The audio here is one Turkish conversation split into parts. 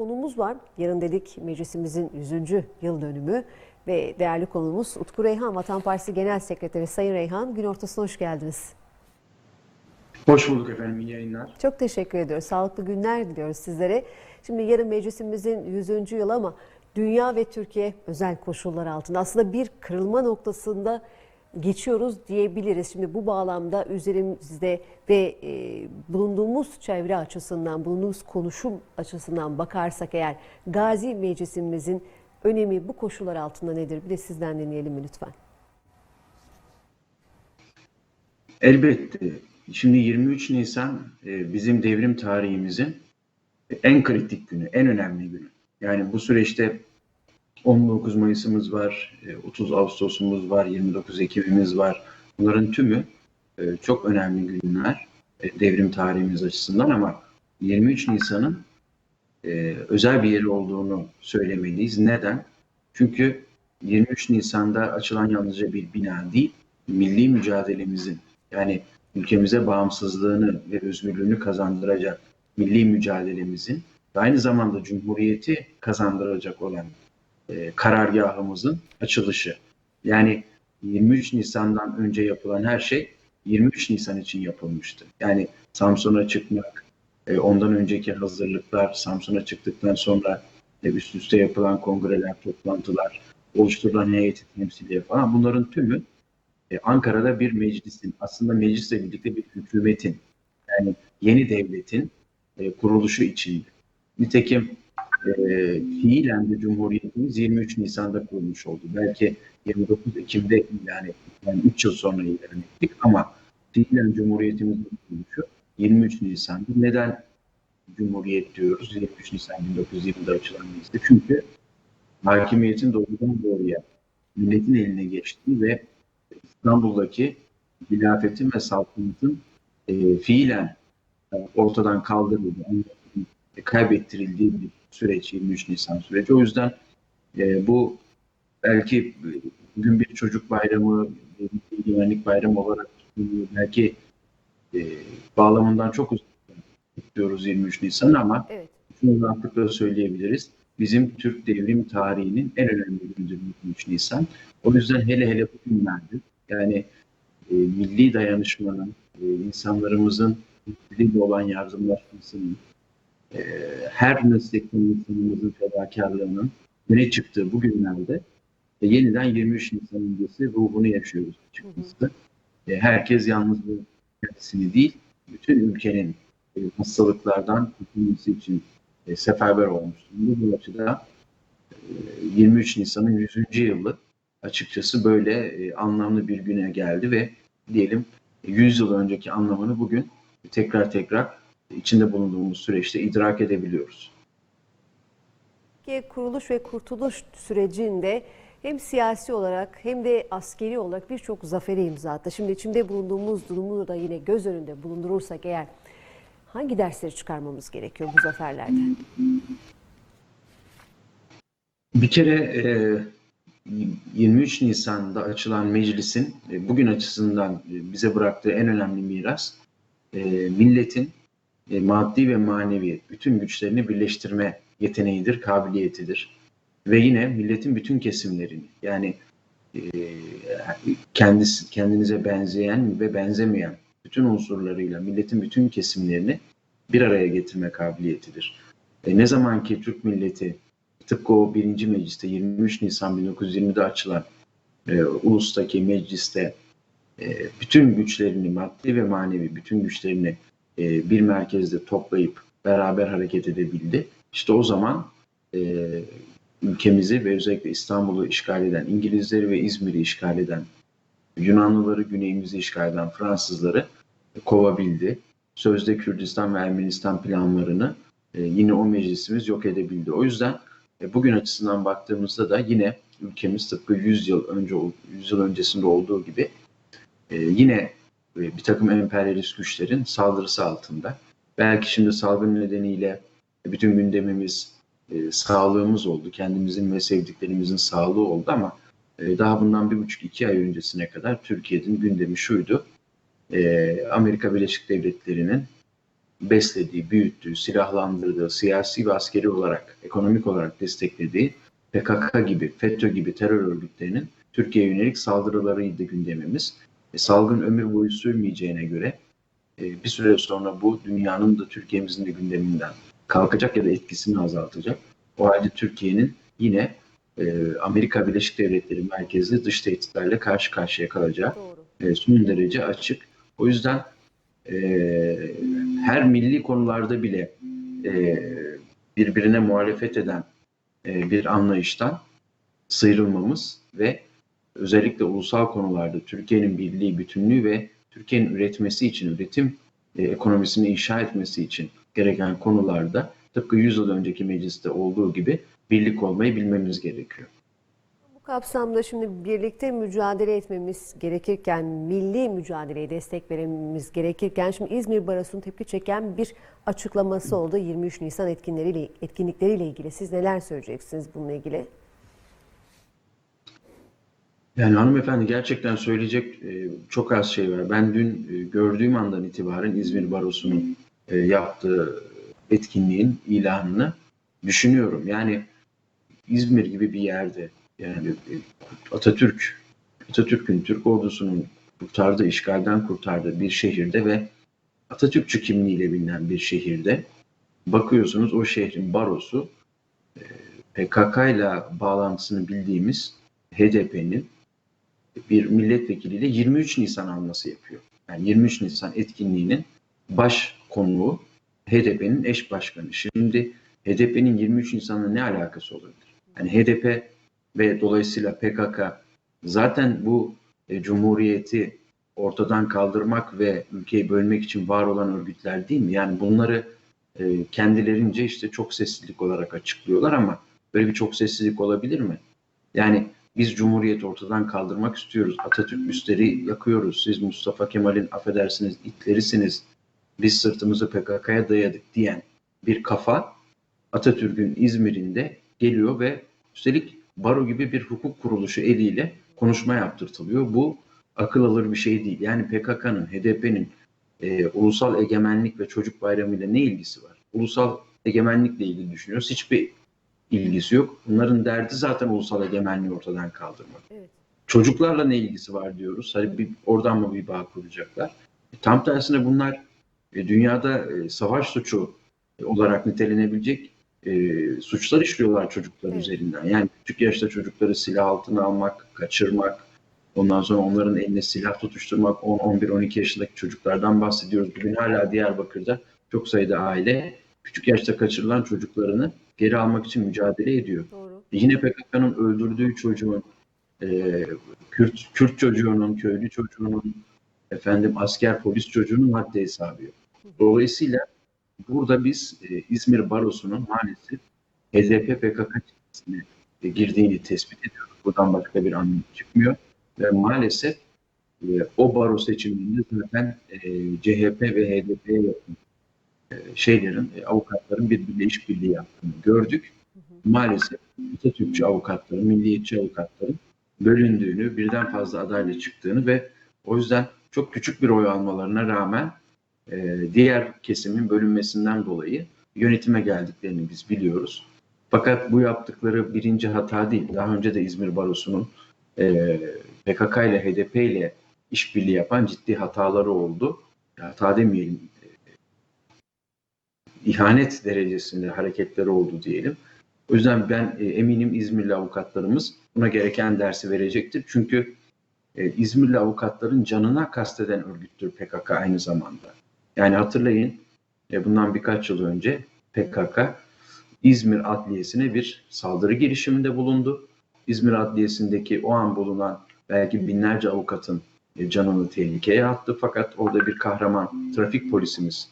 Konumuz var. Yarın dedik meclisimizin 100. yıl dönümü ve değerli konuğumuz Utku Reyhan, Vatan Partisi Genel Sekreteri Sayın Reyhan. Gün ortasına hoş geldiniz. Hoş bulduk efendim, iyi yayınlar. Çok teşekkür ediyoruz. Sağlıklı günler diliyoruz sizlere. Şimdi yarın meclisimizin 100. yılı ama dünya ve Türkiye özel koşullar altında aslında bir kırılma noktasında geçiyoruz diyebiliriz. Şimdi bu bağlamda üzerimizde ve e, bulunduğumuz çevre açısından, bulunduğumuz konuşum açısından bakarsak eğer Gazi Meclisimizin önemi bu koşullar altında nedir? Bir de sizden dinleyelim mi lütfen? Elbette. Şimdi 23 Nisan e, bizim devrim tarihimizin en kritik günü, en önemli günü. Yani bu süreçte 19 Mayıs'ımız var, e, 30 Ağustos'umuz var, 29 Ekim'imiz var. Bunların tümü e, çok önemli günler e, devrim tarihimiz açısından ama 23 Nisan'ın e, özel bir yeri olduğunu söylemeliyiz. Neden? Çünkü 23 Nisan'da açılan yalnızca bir bina değil, milli mücadelemizin yani ülkemize bağımsızlığını ve özgürlüğünü kazandıracak milli mücadelemizin ve aynı zamanda cumhuriyeti kazandıracak olan e, karargahımızın açılışı. Yani 23 Nisan'dan önce yapılan her şey 23 Nisan için yapılmıştı. Yani Samsun'a çıkmak, e, ondan önceki hazırlıklar, Samsun'a çıktıktan sonra e, üst üste yapılan kongreler, toplantılar, oluşturulan heyeti temsiliye falan bunların tümü e, Ankara'da bir meclisin, aslında meclisle birlikte bir hükümetin, yani yeni devletin e, kuruluşu içindi. Nitekim e, fiilen de Cumhuriyetimiz 23 Nisan'da kurulmuş oldu. Belki 29 Ekim'de ilan ettik, yani 3 yıl sonra ilan ettik ama fiilen Cumhuriyetimizin kuruluşu 23 Nisan'da. Neden Cumhuriyet diyoruz? 23 Nisan 1920'de açılan mecliste. Çünkü hakimiyetin doğrudan doğruya milletin eline geçtiği ve İstanbul'daki hilafetin ve saltanatın e, fiilen e, ortadan kaldırıldığı, kaybettirildiği bir süreç 23 Nisan süreci. O yüzden e, bu belki bugün bir çocuk bayramı, bir güvenlik bayramı olarak belki e, bağlamından çok uzak tutuyoruz 23 Nisan ama Evet. şunu rahatlıkla söyleyebiliriz. Bizim Türk devrim tarihinin en önemli günüdür 23 Nisan. O yüzden hele hele bu günlerde yani e, milli dayanışmanın, e, insanlarımızın birbiriyle olan yardımlaşmasının, e, her meslekten insanımızın fedakarlığının öne çıktığı bu günlerde e, yeniden 23 Nisan öncesi ruhunu yaşıyoruz açıkçası. E, herkes yalnız bu kendisini değil, bütün ülkenin e, hastalıklardan kurtulması için e, seferber olmuş. Bu açıda e, 23 Nisan'ın 100. yılı açıkçası böyle e, anlamlı bir güne geldi ve diyelim 100 yıl önceki anlamını bugün tekrar tekrar içinde bulunduğumuz süreçte idrak edebiliyoruz. Türkiye kuruluş ve kurtuluş sürecinde hem siyasi olarak hem de askeri olarak birçok zafere imza attı. Şimdi içinde bulunduğumuz durumu da yine göz önünde bulundurursak eğer hangi dersleri çıkarmamız gerekiyor bu zaferlerden? Bir kere e, 23 Nisan'da açılan meclisin e, bugün açısından e, bize bıraktığı en önemli miras e, milletin e, maddi ve manevi bütün güçlerini birleştirme yeteneğidir, kabiliyetidir. Ve yine milletin bütün kesimlerini yani e, kendisi kendinize benzeyen ve benzemeyen bütün unsurlarıyla milletin bütün kesimlerini bir araya getirme kabiliyetidir. E, ne zaman ki Türk milleti tıpkı o birinci mecliste 23 Nisan 1920'de açılan e, ulustaki mecliste e, bütün güçlerini maddi ve manevi bütün güçlerini e, bir merkezde toplayıp beraber hareket edebildi. İşte o zaman e, ülkemizi ve özellikle İstanbul'u işgal eden İngilizleri ve İzmir'i işgal eden Yunanlıları güneyimizi işgal eden Fransızları kovabildi. Sözde Kürdistan ve Ermenistan planlarını e, yine o meclisimiz yok edebildi. O yüzden e, bugün açısından baktığımızda da yine ülkemiz tıpkı 100 yıl önce 100 yıl öncesinde olduğu gibi e, yine bir takım emperyalist güçlerin saldırısı altında. Belki şimdi salgın nedeniyle bütün gündemimiz e, sağlığımız oldu. Kendimizin ve sevdiklerimizin sağlığı oldu ama e, daha bundan bir buçuk iki ay öncesine kadar Türkiye'nin gündemi şuydu. E, Amerika Birleşik Devletleri'nin beslediği, büyüttüğü, silahlandırdığı, siyasi ve askeri olarak, ekonomik olarak desteklediği PKK gibi, FETÖ gibi terör örgütlerinin Türkiye'ye yönelik saldırılarıydı gündemimiz. E, salgın ömür boyu sürmeyeceğine göre e, bir süre sonra bu dünyanın da Türkiye'mizin de gündeminden kalkacak ya da etkisini azaltacak. O halde Türkiye'nin yine e, Amerika Birleşik Devletleri merkezli dış tehditlerle karşı karşıya kalacağı e, son derece açık. O yüzden e, her milli konularda bile e, birbirine muhalefet eden e, bir anlayıştan sıyrılmamız ve özellikle ulusal konularda Türkiye'nin birliği, bütünlüğü ve Türkiye'nin üretmesi için, üretim e, ekonomisini inşa etmesi için gereken konularda tıpkı 100 yıl önceki mecliste olduğu gibi birlik olmayı bilmemiz gerekiyor. Bu kapsamda şimdi birlikte mücadele etmemiz gerekirken, milli mücadeleye destek vermemiz gerekirken şimdi İzmir Barosu'nun tepki çeken bir açıklaması oldu 23 Nisan etkinlikleriyle, etkinlikleriyle ilgili. Siz neler söyleyeceksiniz bununla ilgili? Yani hanımefendi gerçekten söyleyecek e, çok az şey var. Ben dün e, gördüğüm andan itibaren İzmir Barosu'nun e, yaptığı etkinliğin ilanını düşünüyorum. Yani İzmir gibi bir yerde yani Atatürk, Atatürk'ün Türk ordusunun kurtardığı, işgalden kurtardığı bir şehirde ve Atatürkçü kimliğiyle bilinen bir şehirde bakıyorsunuz o şehrin barosu PKK ile bağlantısını bildiğimiz HDP'nin bir milletvekiliyle 23 Nisan alması yapıyor. Yani 23 Nisan etkinliğinin baş konuğu HDP'nin eş başkanı. Şimdi HDP'nin 23 Nisan'la ne alakası olabilir? Yani HDP ve dolayısıyla PKK zaten bu e, cumhuriyeti ortadan kaldırmak ve ülkeyi bölmek için var olan örgütler değil mi? Yani bunları e, kendilerince işte çok seslilik olarak açıklıyorlar ama böyle bir çok seslilik olabilir mi? Yani biz Cumhuriyeti ortadan kaldırmak istiyoruz. Atatürk üstleri yakıyoruz. Siz Mustafa Kemal'in affedersiniz itlerisiniz. Biz sırtımızı PKK'ya dayadık diyen bir kafa Atatürk'ün İzmir'inde geliyor ve üstelik baro gibi bir hukuk kuruluşu eliyle konuşma yaptırtılıyor. Bu akıl alır bir şey değil. Yani PKK'nın, HDP'nin e, ulusal egemenlik ve çocuk bayramıyla ne ilgisi var? Ulusal egemenlikle ilgili düşünüyoruz. Hiçbir ilgisi yok. Bunların derdi zaten ulusal egemenliği ortadan kaldırmak. Evet. Çocuklarla ne ilgisi var diyoruz. Hani bir, oradan mı bir bağ kuracaklar? E, tam tersine bunlar e, dünyada e, savaş suçu e, olarak nitelenebilecek e, suçlar işliyorlar çocuklar Evet. üzerinden. Yani küçük yaşta çocukları silah altına almak, kaçırmak, ondan sonra onların eline silah tutuşturmak, 10, 11, 12 yaşındaki çocuklardan bahsediyoruz. Bugün hala Diyarbakır'da çok sayıda aile küçük yaşta kaçırılan çocuklarını geri almak için mücadele ediyor. Doğru. Yine PKK'nın öldürdüğü çocuğun, e, Kürt, Kürt çocuğunun, köylü çocuğunun, efendim asker polis çocuğunun haddi hesabı yok. Dolayısıyla burada biz e, İzmir Barosu'nun maalesef HDP PKK çizgisine e, girdiğini tespit ediyoruz. Buradan başka bir anlam çıkmıyor. Ve maalesef e, o baro seçiminde zaten e, CHP ve HDP'ye yakın şeylerin, e, avukatların birbiriyle işbirliği yaptığını gördük maalesef Atatürkçü avukatların, milliyetçi avukatların bölündüğünü, birden fazla adayla çıktığını ve o yüzden çok küçük bir oy almalarına rağmen e, diğer kesimin bölünmesinden dolayı yönetime geldiklerini biz biliyoruz. Fakat bu yaptıkları birinci hata değil. Daha önce de İzmir Barosu'nun e, PKK ile HDP ile işbirliği yapan ciddi hataları oldu. Hata demeyelim, ihanet derecesinde hareketleri oldu diyelim. O yüzden ben e, eminim İzmirli avukatlarımız buna gereken dersi verecektir. Çünkü e, İzmirli avukatların canına kasteden örgüttür PKK aynı zamanda. Yani hatırlayın e, bundan birkaç yıl önce PKK İzmir Adliyesi'ne bir saldırı girişiminde bulundu. İzmir Adliyesi'ndeki o an bulunan belki binlerce avukatın canını tehlikeye attı. Fakat orada bir kahraman trafik polisimiz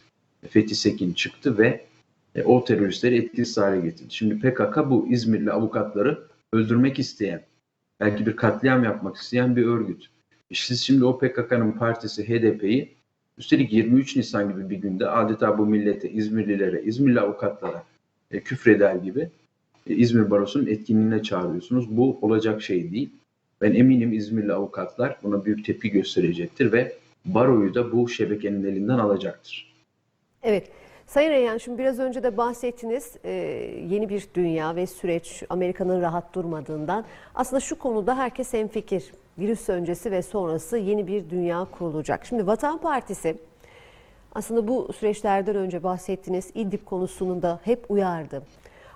Fethi Sekin çıktı ve e, o teröristleri etkisiz hale getirdi. Şimdi PKK bu İzmirli avukatları öldürmek isteyen, belki bir katliam yapmak isteyen bir örgüt. E siz şimdi o PKK'nın partisi HDP'yi üstelik 23 Nisan gibi bir günde adeta bu millete, İzmirlilere, İzmirli avukatlara e, küfreder gibi e, İzmir Barosu'nun etkinliğine çağırıyorsunuz. Bu olacak şey değil. Ben eminim İzmirli avukatlar buna büyük tepki gösterecektir ve baroyu da bu şebekenin elinden alacaktır. Evet. Sayın Reyhan şimdi biraz önce de bahsettiniz e, yeni bir dünya ve süreç Amerika'nın rahat durmadığından. Aslında şu konuda herkes hemfikir. Virüs öncesi ve sonrası yeni bir dünya kurulacak. Şimdi Vatan Partisi aslında bu süreçlerden önce bahsettiğiniz İdlib konusunun da hep uyardı.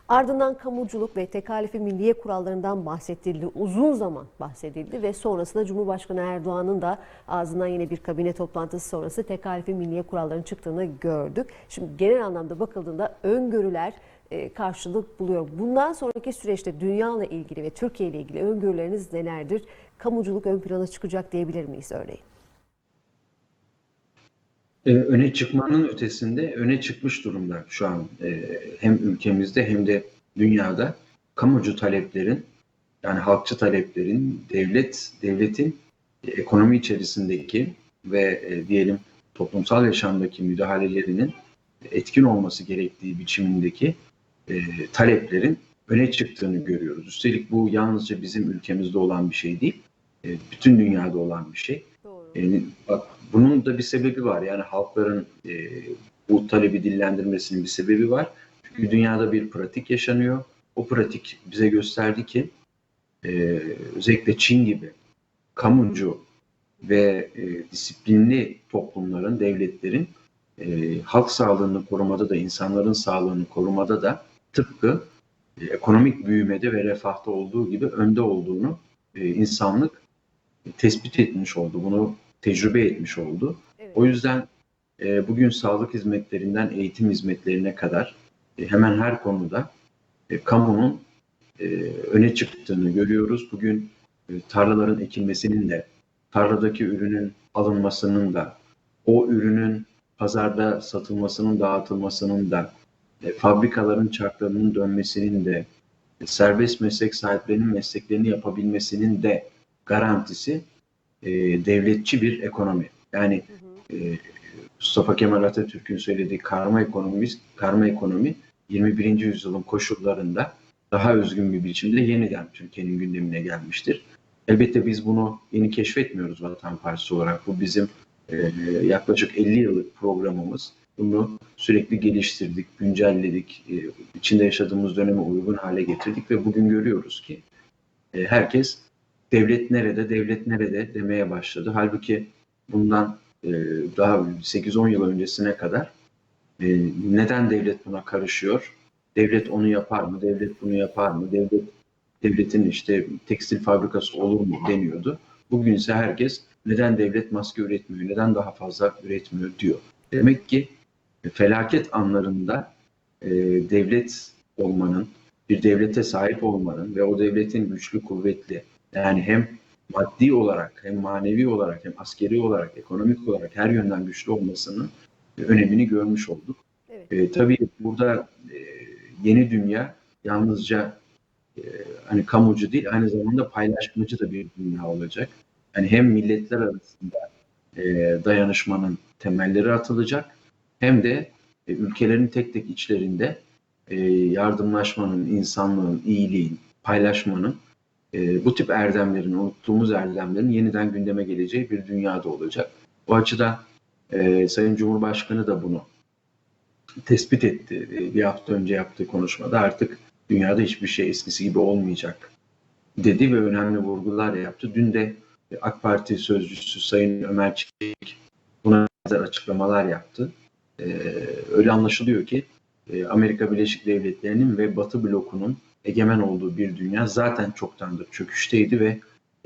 Ardından kamuculuk ve tekalifi milliye kurallarından bahsedildi. Uzun zaman bahsedildi ve sonrasında Cumhurbaşkanı Erdoğan'ın da ağzından yine bir kabine toplantısı sonrası tekalifi milliye kurallarının çıktığını gördük. Şimdi genel anlamda bakıldığında öngörüler e, karşılık buluyor. Bundan sonraki süreçte dünya ile ilgili ve Türkiye ile ilgili öngörüleriniz nelerdir? Kamuculuk ön plana çıkacak diyebilir miyiz örneğin? Ee, öne çıkmanın ötesinde öne çıkmış durumda şu an e, hem ülkemizde hem de dünyada kamucu taleplerin yani halkçı taleplerin devlet devletin e, ekonomi içerisindeki ve e, diyelim toplumsal yaşamdaki müdahalelerinin etkin olması gerektiği biçimindeki e, taleplerin öne çıktığını görüyoruz. Üstelik bu yalnızca bizim ülkemizde olan bir şey değil, e, bütün dünyada olan bir şey. Yani bak bunun da bir sebebi var. Yani halkların e, bu talebi dillendirmesinin bir sebebi var. Çünkü dünyada bir pratik yaşanıyor. O pratik bize gösterdi ki e, özellikle Çin gibi kamucu ve e, disiplinli toplumların, devletlerin e, halk sağlığını korumada da, insanların sağlığını korumada da tıpkı e, ekonomik büyümede ve refahta olduğu gibi önde olduğunu e, insanlık tespit etmiş oldu. Bunu tecrübe etmiş oldu. Evet. O yüzden e, bugün sağlık hizmetlerinden eğitim hizmetlerine kadar e, hemen her konuda e, kamunun e, öne çıktığını görüyoruz. Bugün e, tarlaların ekilmesinin de, tarladaki ürünün alınmasının da, o ürünün pazarda satılmasının, dağıtılmasının da, e, fabrikaların çarklarının dönmesinin de, e, serbest meslek sahiplerinin mesleklerini yapabilmesinin de garantisi e, devletçi bir ekonomi. Yani e, Mustafa Kemal Atatürk'ün söylediği karma ekonomi, karma ekonomi 21. yüzyılın koşullarında daha özgün bir biçimde yeniden Türkiye'nin gündemine gelmiştir. Elbette biz bunu yeni keşfetmiyoruz Vatan Partisi olarak. Bu bizim e, yaklaşık 50 yıllık programımız. Bunu sürekli geliştirdik, güncelledik, e, içinde yaşadığımız döneme uygun hale getirdik ve bugün görüyoruz ki e, herkes devlet nerede, devlet nerede demeye başladı. Halbuki bundan e, daha 8-10 yıl öncesine kadar e, neden devlet buna karışıyor? Devlet onu yapar mı? Devlet bunu yapar mı? Devlet devletin işte tekstil fabrikası olur mu deniyordu. Bugün ise herkes neden devlet maske üretmiyor, neden daha fazla üretmiyor diyor. Demek ki felaket anlarında e, devlet olmanın, bir devlete sahip olmanın ve o devletin güçlü, kuvvetli, yani hem maddi olarak, hem manevi olarak, hem askeri olarak, ekonomik olarak her yönden güçlü olmasının önemini görmüş olduk. Evet. E, tabii burada e, yeni dünya yalnızca e, hani kamucu değil, aynı zamanda paylaşmacı da bir dünya olacak. Yani hem milletler arasında e, dayanışmanın temelleri atılacak, hem de e, ülkelerin tek tek içlerinde e, yardımlaşmanın, insanlığın, iyiliğin, paylaşmanın e, bu tip erdemlerin, unuttuğumuz erdemlerin yeniden gündeme geleceği bir dünyada olacak. Bu açıdan e, Sayın Cumhurbaşkanı da bunu tespit etti. E, bir hafta önce yaptığı konuşmada artık dünyada hiçbir şey eskisi gibi olmayacak dedi ve önemli vurgular yaptı. Dün de AK Parti sözcüsü Sayın Ömer Çelik buna benzer açıklamalar yaptı. E, öyle anlaşılıyor ki e, Amerika Birleşik Devletleri'nin ve Batı blokunun egemen olduğu bir dünya zaten çoktandır çöküşteydi ve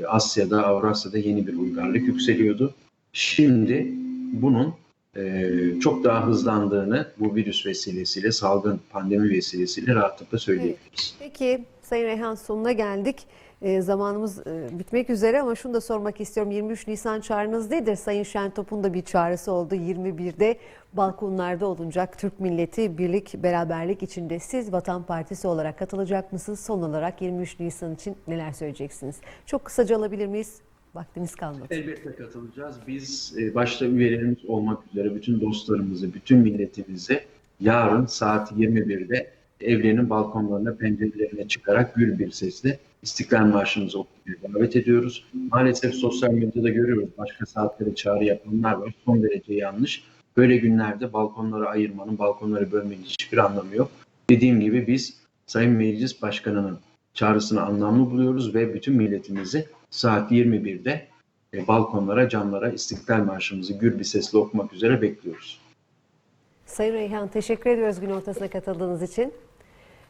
Asya'da, Avrasya'da yeni bir uygarlık yükseliyordu. Şimdi bunun e, çok daha hızlandığını bu virüs vesilesiyle, salgın pandemi vesilesiyle rahatlıkla söyleyebiliriz. Peki Sayın Reyhan sonuna geldik. E, zamanımız e, bitmek üzere ama şunu da sormak istiyorum. 23 Nisan çağrınız nedir? Sayın Şentop'un da bir çağrısı oldu. 21'de balkonlarda olunacak Türk milleti birlik, beraberlik içinde. Siz Vatan Partisi olarak katılacak mısınız? Son olarak 23 Nisan için neler söyleyeceksiniz? Çok kısaca alabilir miyiz? Vaktimiz kalmadı. Elbette katılacağız. Biz e, başta üyelerimiz olmak üzere bütün dostlarımızı, bütün milletimizi yarın saat 21'de evlerinin balkonlarına, pencerelerine çıkarak gür bir sesle İstiklal Marşı'mızı okumaya davet ediyoruz. Maalesef sosyal medyada görüyoruz başka saatlere çağrı yapanlar var. Son derece yanlış. Böyle günlerde balkonları ayırmanın, balkonları bölmenin hiçbir anlamı yok. Dediğim gibi biz Sayın Meclis Başkanı'nın çağrısını anlamlı buluyoruz ve bütün milletimizi saat 21'de e, balkonlara, camlara İstiklal Marşımızı gür bir sesle okumak üzere bekliyoruz. Sayın Reyhan teşekkür ediyoruz gün ortasına katıldığınız için.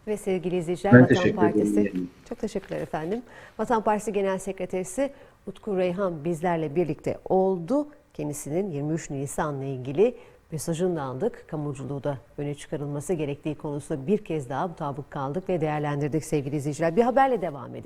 Ve sevgili izleyiciler Ben Vatan Partisi ederim. çok teşekkürler efendim. Vatan Partisi Genel Sekreterisi Utku Reyhan bizlerle birlikte oldu. Kendisinin 23 Nisan'la ilgili mesajını da aldık. Kamuculuğu da öne çıkarılması gerektiği konusunda bir kez daha mutabık kaldık ve değerlendirdik sevgili izleyiciler. Bir haberle devam edelim.